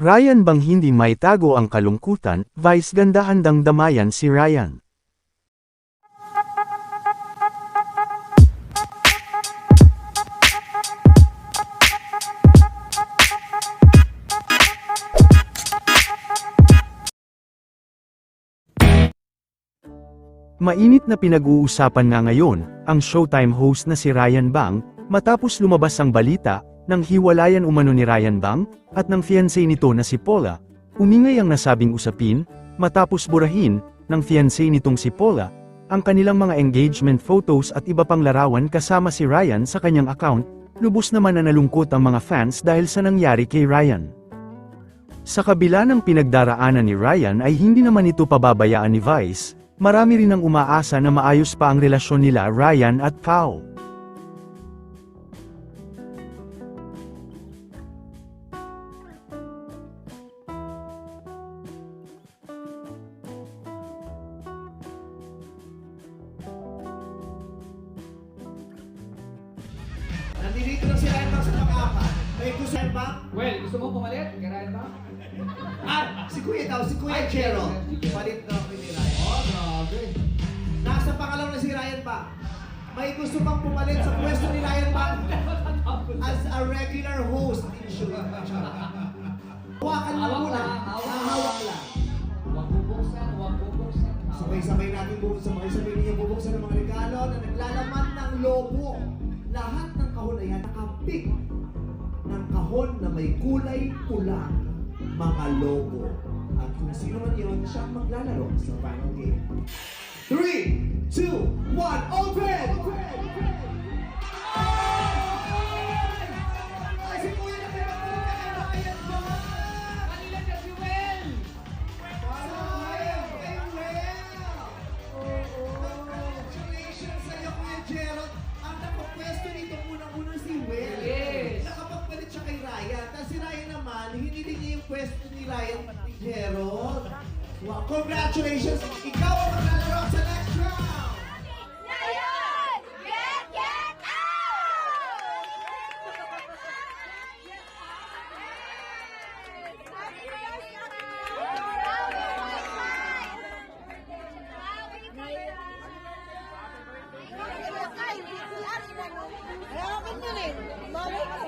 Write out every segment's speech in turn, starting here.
Ryan bang hindi maitago ang kalungkutan, Vice ganda handang damayan si Ryan. Mainit na pinag-uusapan nga ngayon, ang Showtime host na si Ryan Bang, matapos lumabas ang balita, ng hiwalayan umano ni Ryan Bang, at ng fiancé nito na si Paula, umingay ang nasabing usapin, matapos burahin, ng fiancé nitong si Paula, ang kanilang mga engagement photos at iba pang larawan kasama si Ryan sa kanyang account, lubos naman na nalungkot ang mga fans dahil sa nangyari kay Ryan. Sa kabila ng pinagdaraanan ni Ryan ay hindi naman ito pababayaan ni Vice, marami rin ang umaasa na maayos pa ang relasyon nila Ryan at Pao. Nandito na si Ryan Bang sa pang-apat. May gusto Ryan Bang? Well, gusto mo pumalit? Karayan ba? Ah, si Kuya daw, si Kuya Chero. Palit na ako ni Ryan. Oh, grabe. Nasa pangalawa na si Ryan Bang. May gusto pang pumalit sa pwesto ni Ryan Bang as a regular host in show. Hawakan mo muna. hawak. Lang. Huwag bubuksan, huwag bubuksan. Sabay-sabay natin bubuksan, sabay-sabay ninyo bubuksan ng mga regalo na naglalaman ng lobo. Lahat nakapik ng kahon na may kulay pula, mga lobo. At kung sino man yun, siya maglalaro sa final game. 3, 2, 1, open! Yung pwesto ni Ryan ni Gerald. Wow, congratulations! Ikaw ang maglalaro sa next round! Ngayon! Get, get out! Thank you, I love you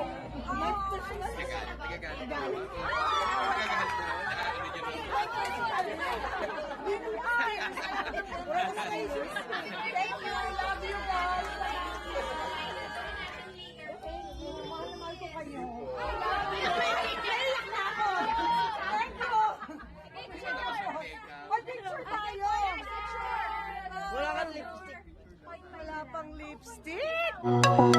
Wala kang lipstick. Wala pang lipstick.